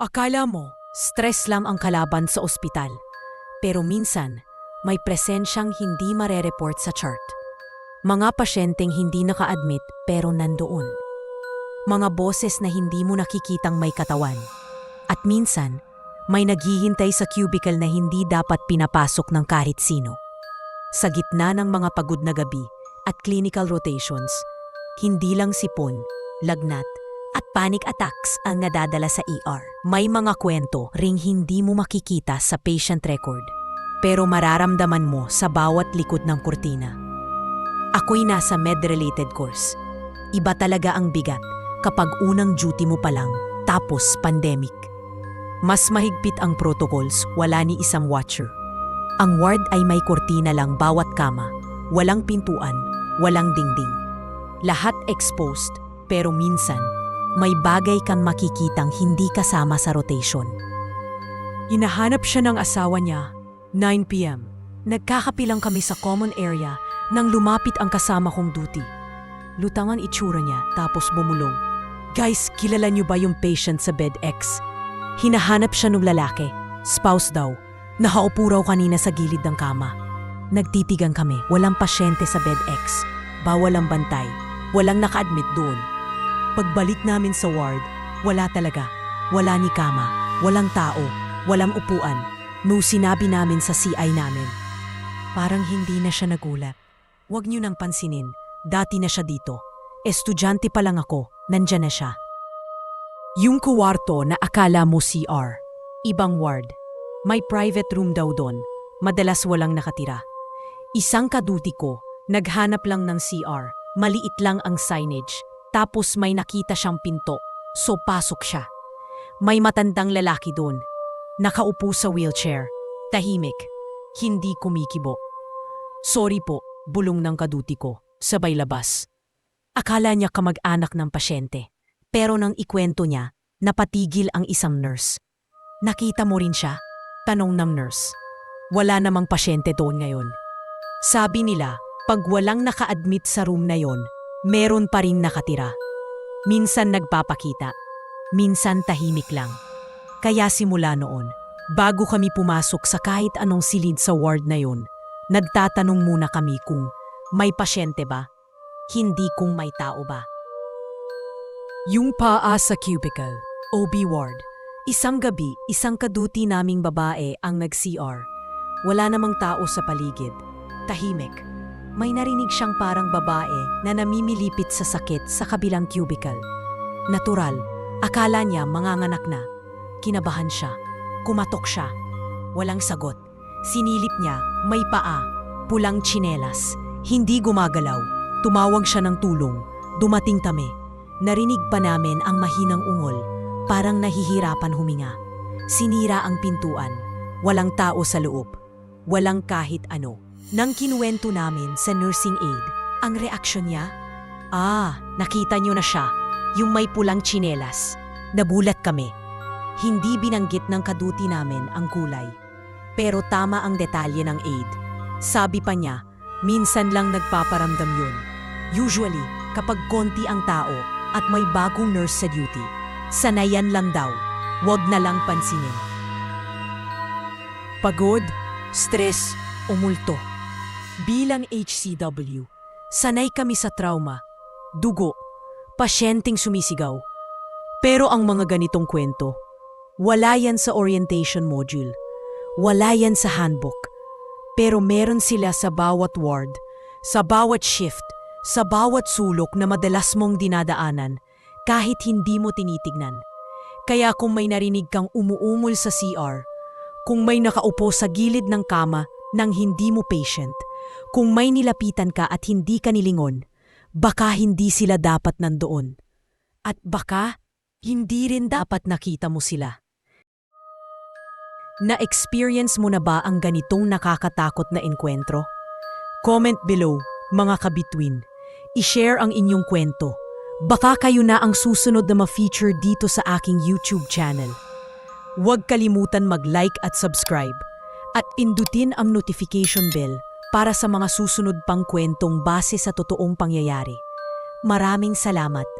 Akala mo, stress lang ang kalaban sa ospital. Pero minsan, may presensyang hindi marereport sa chart. Mga pasyenteng hindi naka-admit pero nandoon. Mga boses na hindi mo nakikitang may katawan. At minsan, may naghihintay sa cubicle na hindi dapat pinapasok ng kahit sino. Sa gitna ng mga pagod na gabi at clinical rotations, hindi lang sipon, lagnat, at panic attacks ang nadadala sa ER. May mga kwento ring hindi mo makikita sa patient record, pero mararamdaman mo sa bawat likod ng kurtina. Ako'y nasa med-related course. Iba talaga ang bigat kapag unang duty mo pa lang, tapos pandemic. Mas mahigpit ang protocols, wala ni isang watcher. Ang ward ay may kurtina lang bawat kama, walang pintuan, walang dingding. Lahat exposed, pero minsan, may bagay kang makikitang hindi kasama sa rotation. Hinahanap siya ng asawa niya, 9pm. Nagkakapilang kami sa common area nang lumapit ang kasama kong duty. Lutang ang itsura niya tapos bumulong. Guys, kilala niyo ba yung patient sa bed X? Hinahanap siya ng lalaki, spouse daw. Nakaupo raw kanina sa gilid ng kama. Nagtitigan kami, walang pasyente sa bed X. Bawal ang bantay, walang naka-admit doon. Pagbalik namin sa ward, wala talaga. Wala ni kama, walang tao, walang upuan. No sinabi namin sa CI namin. Parang hindi na siya nagulat. Huwag niyo nang pansinin, dati na siya dito. Estudyante pa lang ako, nandyan na siya. Yung kuwarto na akala mo CR, ibang ward. May private room daw doon, madalas walang nakatira. Isang kaduti ko, naghanap lang ng CR, maliit lang ang signage, tapos may nakita siyang pinto, so pasok siya. May matandang lalaki doon, nakaupo sa wheelchair, tahimik, hindi kumikibo. Sorry po, bulong ng kaduti ko, sabay labas. Akala niya kamag-anak ng pasyente, pero nang ikwento niya, napatigil ang isang nurse. Nakita mo rin siya? Tanong ng nurse. Wala namang pasyente doon ngayon. Sabi nila, pag walang naka-admit sa room na yon, meron pa rin nakatira. Minsan nagpapakita, minsan tahimik lang. Kaya simula noon, bago kami pumasok sa kahit anong silid sa ward na yon, nagtatanong muna kami kung may pasyente ba, hindi kung may tao ba. Yung paa sa cubicle, OB ward. Isang gabi, isang kaduti naming babae ang nag-CR. Wala namang tao sa paligid. Tahimik. May narinig siyang parang babae na namimilipit sa sakit sa kabilang cubicle. Natural, akala niya manganganak na. Kinabahan siya. Kumatok siya. Walang sagot. Sinilip niya, may paa, pulang tsinelas. Hindi gumagalaw. Tumawag siya ng tulong. Dumating kami. Narinig pa namin ang mahinang ungol. Parang nahihirapan huminga. Sinira ang pintuan. Walang tao sa loob. Walang kahit ano. Nang kinuwento namin sa nursing aid, ang reaksyon niya, Ah, nakita niyo na siya. Yung may pulang tsinelas. Nabulat kami. Hindi binanggit ng kaduti namin ang kulay. Pero tama ang detalye ng aid. Sabi pa niya, minsan lang nagpaparamdam yun. Usually, kapag konti ang tao at may bagong nurse sa duty, sanayan lang daw, wag na lang pansinin. Pagod, stress, o multo. Bilang HCW, sanay kami sa trauma, dugo, pasyenteng sumisigaw. Pero ang mga ganitong kwento, wala yan sa orientation module, wala yan sa handbook. Pero meron sila sa bawat ward, sa bawat shift, sa bawat sulok na madalas mong dinadaanan kahit hindi mo tinitignan. Kaya kung may narinig kang umuungol sa CR, kung may nakaupo sa gilid ng kama nang hindi mo patient, kung may nilapitan ka at hindi ka nilingon, baka hindi sila dapat nandoon. At baka hindi rin dapat nakita mo sila. Na-experience mo na ba ang ganitong nakakatakot na enkwentro? Comment below, mga kabitwin. I-share ang inyong kwento. Baka kayo na ang susunod na ma-feature dito sa aking YouTube channel. Huwag kalimutan mag-like at subscribe. At pindutin ang notification bell para sa mga susunod pang kwentong base sa totoong pangyayari. Maraming salamat.